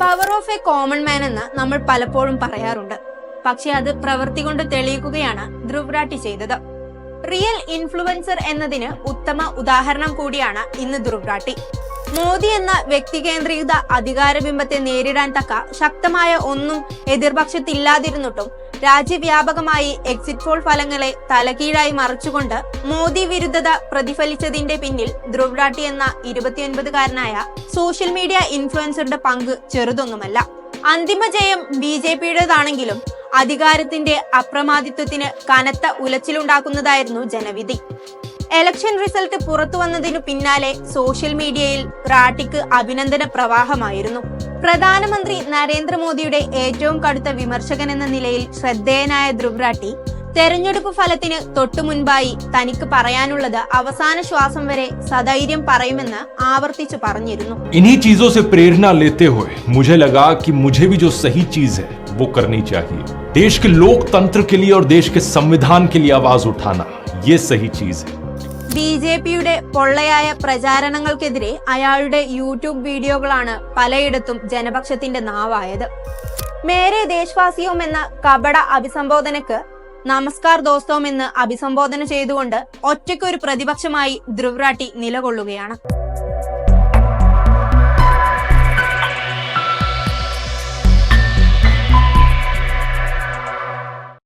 Power of a common man എന്ന് നമ്മൾ പലപ്പോഴും പറയാറുണ്ട്. പക്ഷെ അത് പ്രവൃത്തി കൊണ്ട് തെളിയിക്കുകയാണ് ധ്രുവ്രാട്ടി ചെയ്തത്. റിയൽ ഇൻഫ്ലുവൻസർ എന്നതിന് ഉത്തമ ഉദാഹരണം കൂടിയാണ് ഇന്ന് ധ്രുവ്രാട്ടി. മോദി എന്ന വ്യക്തികേന്ദ്രീകൃത അധികാരബിംബത്തെ നേരിടാൻ തക്ക ശക്തമായ ഒന്നും എതിർപക്ഷത്തില്ലാതിരുന്നിട്ടും രാജ്യവ്യാപകമായി എക്സിറ്റ് പോൾ ഫലങ്ങളെ തലകീഴായി മറിച്ചുകൊണ്ട് മോദി വിരുദ്ധത പ്രതിഫലിച്ചതിന്റെ പിന്നിൽ ധ്രുവ്രാട്ടി എന്ന ഇരുപത്തിയൊൻപതുകാരനായ സോഷ്യൽ മീഡിയ ഇൻഫ്ലുവൻസറുടെ പങ്ക് ചെറുതൊന്നുമല്ല. അന്തിമ ജയം ബി ജെ പിയുടേതാണെങ്കിലും അധികാരത്തിന്റെ അപ്രമാദിത്വത്തിന് കനത്ത ഉലച്ചിലുണ്ടാക്കുന്നതായിരുന്നു ജനവിധി. എലക്ഷൻ റിസൾട്ട് പുറത്തു വന്നതിനു പിന്നാലെ സോഷ്യൽ മീഡിയയിൽ റാട്ടിക്ക് അഭിനന്ദന പ്രവാഹമായിരുന്നു പ്രധാനമന്ത്രി നരേന്ദ്രമോദിയുടെ ഏറ്റവും കടുത്ത വിമർശകൻ എന്ന നിലയിൽ ശ്രദ്ധേയനായ ധ്രുവ്രാട്ടി തെരഞ്ഞെടുപ്പ് ഫലത്തിന് തൊട്ടു മുൻപായി തനിക്ക് പറയാനുള്ളത് അവസാന ശ്വാസം വരെ സധൈര്യം പറയുമെന്ന് ആവർത്തിച്ചു പറഞ്ഞിരുന്നു इन्हीं चीजों से प्रेरणा लेते हुए मुझे लगा कि मुझे भी जो सही चीज है वो करनी चाहिए देश के लोकतंत्र के लिए और देश के संविधान के लिए आवाज उठाना ये सही चीज है ബി ജെ പിയുടെ പൊള്ളയായ പ്രചാരണങ്ങൾക്കെതിരെ അയാളുടെ യൂട്യൂബ് വീഡിയോകളാണ് പലയിടത്തും ജനപക്ഷത്തിന്റെ നാവായത്. മേരെ ദേശവാസിയോം എന്ന കപട അഭിസംബോധനക്ക് നമസ്കാർ ദോസ്തോം എന്ന് അഭിസംബോധന ചെയ്തുകൊണ്ട് ഒറ്റയ്ക്കൊരു പ്രതിപക്ഷമായി ധ്രുവ്രാട്ടി നിലകൊള്ളുകയാണ്.